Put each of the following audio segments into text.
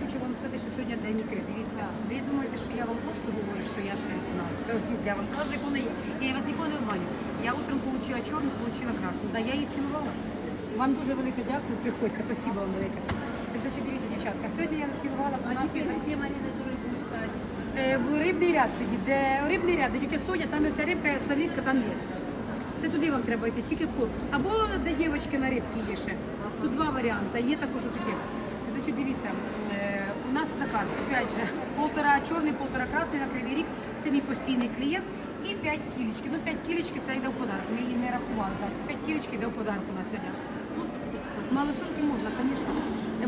хочу вам сказати, що сьогодні день ікри. Дивіться, ви думаєте, що я вам просто говорю, що я щось знаю. Я вам кажу, як воно є. Я вас ніколи не обманю. Я утром отримала чорну, отримала красну. Да, я її цінувала. Вам дуже велике дякую, приходьте, спасибо вам велике. Значить, дивіться, дівчатка, сьогодні я націлувала, у нас є будет? Е, в рибний ряд тоді, де рибний ряд, де тільки соня, там оця рибка, славітка там є. Це туди вам треба йти, тільки в корпус. Або де дівчатки на рибки є ще. Тут два варіанти, є також таке. Значить, дивіться, у нас заказ, опять же, полтора чорний, полтора красний на кривий рік. Це мій постійний клієнт. І 5 кілечки. Ну, 5 кілечки це йде в подарок. Ми її не рахували. Так. 5 кілечки йде в подарку на сьогодні. Малосолки можна, звісно.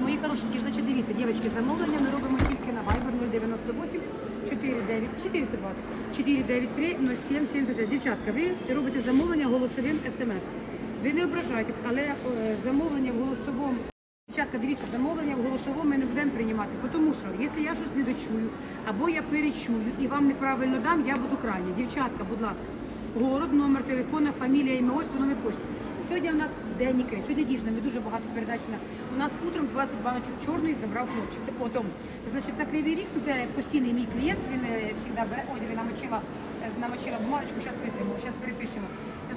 Мої хорошенькі, значить, дивіться, дівчатки, замовлення ми робимо тільки на Viber 098 49 420 493 07 76. Дівчатка, ви робите замовлення голосовим смс. Ви не ображайтесь, але е, замовлення в голосовому Дівчатка, дивіться, замовлення в голосовому ми не будемо приймати, тому що якщо я щось не дочую, або я перечую і вам неправильно дам, я буду крайня. Дівчатка, будь ласка, город, номер телефона, фамілія, ім'я, ось воно почта. Сьогодні в нас день ікри. Сьогодні дійсно ми дуже багато передач на у нас утром 20 баночок чорної забрав хлопчик. Потім, значить, на кривий рік ну, це постійний мій клієнт. Він завжди бере. Ой, він намочила, е, намочила бумажечку, зараз витримав, зараз перепишемо.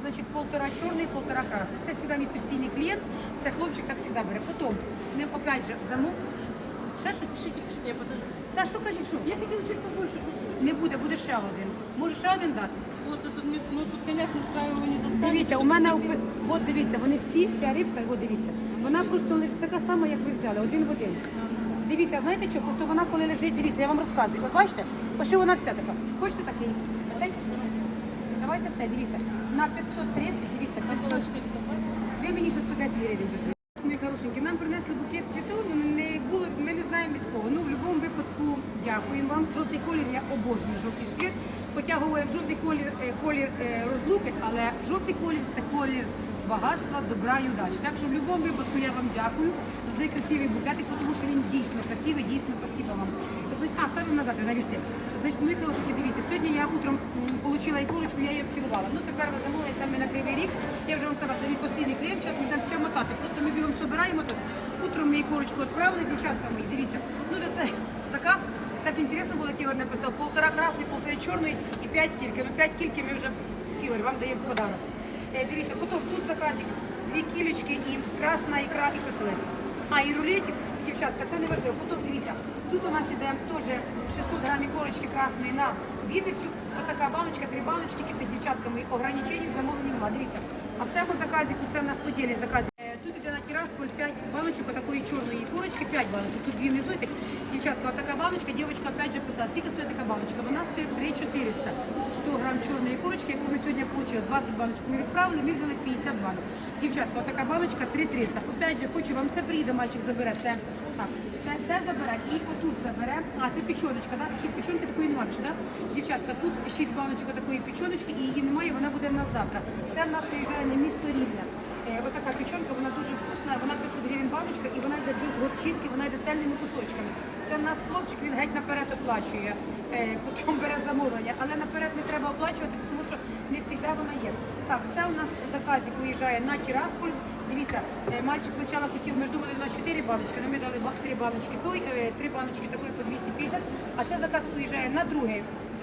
Значить, полтора чорний, полтора красний. Це завжди мій постійний клієнт. Це хлопчик так завжди бере. Потім, не опять же, замов. Що? Ще щось? Пишите, пишите, я подожду. Та що кажіть, що? Я хотела чуть побольше кусок. Не буде, буде ще один. Може ще один дати? Вот мне- ну тут, конечно, с краю его не достанешь. Дивіться, у мене опи- от дивіться, вони всі, вся рибка, от дивіться, вона просто лежить така сама, як ви взяли, один в один. Дивіться, знаєте що? Просто вона коли лежить, дивіться, я вам розказую. От бачите, ось вона вся така. Хочете такий? Давайте це, дивіться. На 530, дивіться, 500. Ви мені ще 110 гривень візьмете. Мої хорошенькі, нам принесли букет цвітів, ну, не було, ми не знаємо від кого. Ну, в будь-якому випадку дякуємо вам. Жовтий колір, я обожнюю жовтий цвіт. Хоча говорять, жовтий колір, е, колір е, розлуки, але жовтий колір це колір багатства, добра і удачі. Так що в будь-якому випадку я вам дякую за цей красивий букетик, тому що він дійсно красивий, дійсно спасибо вам. А, ставимо назад, на навісти. Значить, мої хорошенькі, дивіться, сьогодні я утром отримала ікорочку, я її цілувала. Ну, тепер ви замовили ми на кривий рік. Я вже вам казала, це мій постійний клієнт, зараз ми там все мотати. Просто ми бігом збираємо тут. Утром ми ікорочку відправили, дівчатка мої, дивіться. Ну, то це заказ. Так інтересно було, як Ігор написав, полтора красний, полтора чорний і п'ять кільки. Ну, п'ять кільки ми вже, Ігор, вам даємо подарок. Е, дивіться, потім тут заказик, дві кілечки і красна ікра і щось лист. А, і рулетик, дівчатка, це не важливо. Потім дивіться, тут у нас іде теж 600 грамів корочки красної на Вінницю. Ось така баночка, три баночки, які дівчатками ограничень замовлені нема. Дивіться. А в цьому заказі, це в нас поділі заказ. Е, Тут іде на Тирасполь 5 баночок такої чорної курочки, 5 баночок. Тут дві внизу, так, дівчатка, така баночка, дівчатка опять же писала, скільки стоїть така баночка? Вона стоїть 3400. 100 грам чорної курочки, яку ми сьогодні отримали, 20 баночок ми відправили, ми взяли 50 банок. Дівчатка, така баночка 3300. Опять же, хочу вам, це приїде, мальчик забере, це, так, це, це забере і отут забере. А, це печоночка, так? Ще печонки такої немає, так? Дівчатка, тут 6 баночок такої печоночки і її немає, вона буде в нас завтра. Це в нас приїжджає на місто Рівня. Е, Ось така печенка, вона дуже вкусна, вона 500 гривень баночка і вона йде без горчинки, вона йде цельними кусочками. Це в нас хлопчик, він геть наперед оплачує, е, потім бере замовлення, але наперед не треба оплачувати, тому що не завжди вона є. Так, це у нас заказик виїжджає на Тірасполь. Дивіться, е, мальчик спочатку хотів, ми ж думали, у нас 4 баночки, але ми дали ба- 3 баночки той, 3 баночки такої по 250, а це заказ виїжджає на друге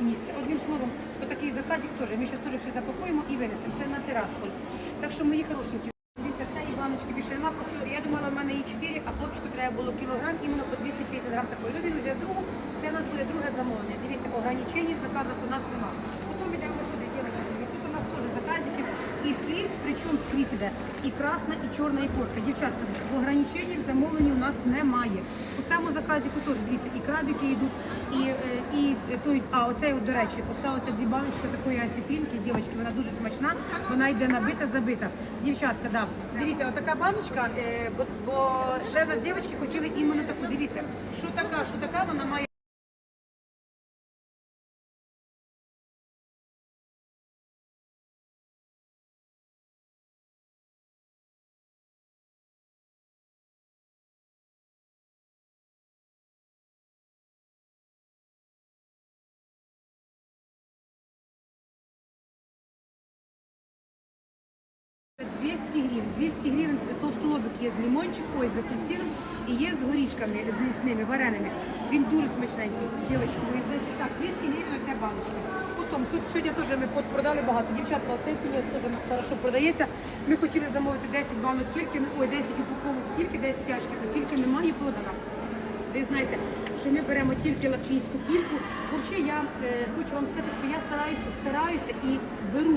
місце. Одним словом, отакий заказик теж. Ми зараз теж все запакуємо і винесемо. Це на Тирасполь. Так що мої хорошенькі. Дивіться, це баночки більше нема. Просто я думала, в мене її 4, а хлопчику треба було кілограм, іменно по 250 грам такої. Ну він взяв другу, це у нас буде друге замовлення. Дивіться, ограничень в заказах у нас нема. Потім йдемо сюди, дівчатки. І Тут у нас теж заказики. І скрізь, причому скрізь іде і красна, і чорна ікорка. Дівчатка, в ограниченні в замовленні у нас немає. У цьому заказіку теж дивіться, і крабики йдуть, і, е, і той, а оцей, до речі, поставилося дві баночки такої осетринки, дівчатки, вона дуже смачна, вона йде набита, забита. Дівчатка, да. Дивіться, отака баночка, е, бо, бо ще нас дівчатки хотіли іменно таку. Дивіться, що така, що така, вона має. 200 гривень. 200 гривень толстолобик є з лимончик, ой, з апельсином і є з горішками, з лісними, вареними. Він дуже смачненький. Дівчатки, мої, значить так, 200 гривень оця баночка. Потім, тут сьогодні теж ми продали багато. Дівчатка, оцей тунець теж нас хорошо продається. Ми хотіли замовити 10 банок кільки, ой, 10 упаковок кільки, 10 ящиків, але кільки немає продана. Ви знаєте, що ми беремо тільки латвійську кільку. Взагалі, я е, хочу вам сказати, що я стараюся, стараюся і беру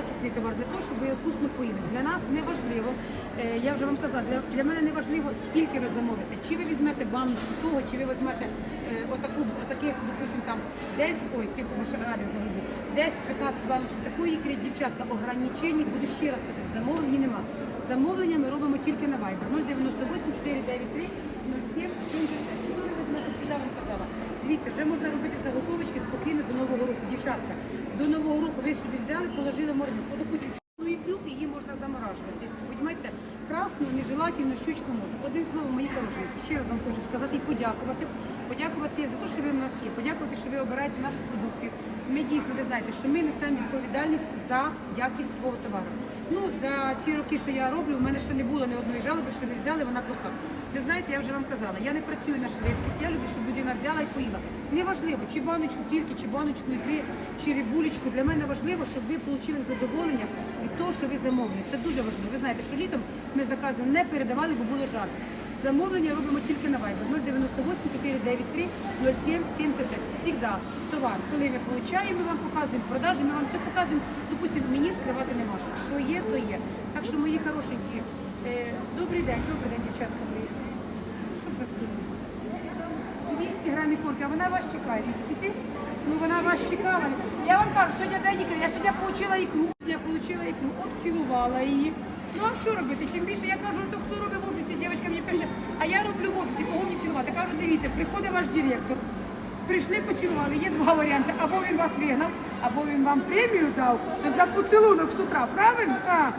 якісний товар для того, щоб ви вкусно поїли. Для нас не важливо, е, я вже вам казала, для, для мене не важливо, скільки ви замовите. Чи ви візьмете баночку того, чи ви візьмете е, отаку, отаких, допустим, там 10, ой, ще ради загубив, 10-15 баночок такої ікри, дівчатка, ограничень, буду ще раз казати, замовлені нема. Замовлення ми робимо тільки на Viber 098 493 07 завжди вам казала. Дивіться, вже можна робити заготовочки спокійно до Нового року. Дівчатка, до Нового року ви собі взяли, положили в морозилку. От, допустим, чорну ікру, і її можна заморажувати. Понімаєте? Красну, нежелательну щучку можна. Одним словом, мої хорошенькі, ще раз вам хочу сказати і подякувати. Подякувати за те, що ви в нас є, подякувати, що ви обираєте нашу продукцію. Ми дійсно, ви знаєте, що ми несемо відповідальність за якість свого товару. Ну, за ці роки, що я роблю, у мене ще не було ні одної жалоби, що ви взяли, вона плоха. Ви знаєте, я вже вам казала, я не працюю на швидкість, я люблю, щоб людина взяла і поїла. Неважливо, чи баночку тільки, чи баночку ікри, чи рибулечку. Для мене важливо, щоб ви отримали задоволення від того, що ви замовили. Це дуже важливо. Ви знаєте, що літом ми закази не передавали, бо було жарко. Замовлення робимо тільки на Viber 098 493 07 76. Всігда товар. Коли ми получаємо, ми вам показуємо продажі, ми вам все показуємо. Допустимо, мені скривати нема що. Що є, то є. Так що, мої хорошенькі, добрий день, добрий день, дівчатка мої. Що красиво? 200 грамів курки, а вона вас чекає. Скільки? Ну вона вас чекала. Я вам кажу, сьогодні день ікри. Я сьогодні отримала ікру. Я отримала ікру, обцілувала її. Ну а що робити? Чим більше я кажу, то хто робить в офісі, дівчинка мені пише, а я роблю в офісі, кого мені цілувати? Кажу, дивіться, приходить ваш директор. Прийшли, поцілували. Є два варіанти. Або він вас вигнав, або він вам премію дав за поцілунок з утра. Правильно? А,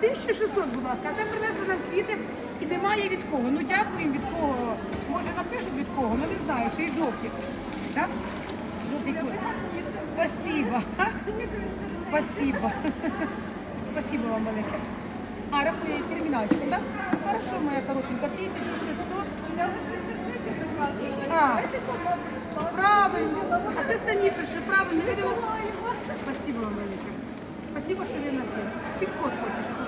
1600, будь ласка. А це принесли нам квіти і немає від кого. Ну дякуємо від кого. Може напишуть від кого, ну не знаю, що і жовті. Так? Жовті. Спасибо. Спасибо. Спасибо вам велике. А, рахує термінальчиком, так? Хорошо, моя хорошенька, 1600. А, правильно. А це самі прийшли, правильно. Спасибо вам велике. Спасибо, що ви нас є. Тік-код хочеш.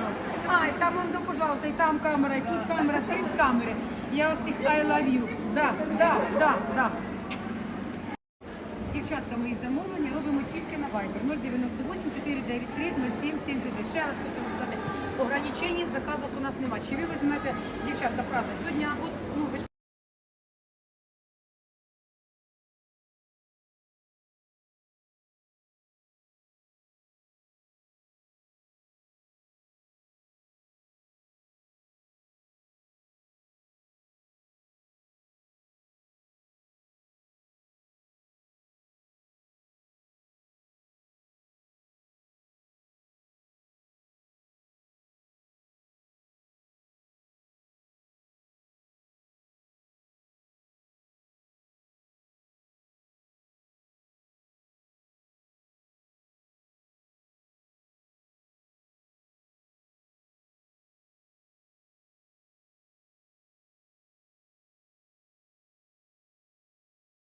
А, і там, он, пожалуйста, і там камера, і тут камера, скрізь камери. Я вас всіх I love you. Да, да, да, да. Дівчатка, мої замовлення робимо тільки на Viber 098 493 07 76. Ще раз хочу сказати, ограничень в заказах у нас немає. Чи ви візьмете, дівчатка, правда, сьогодні от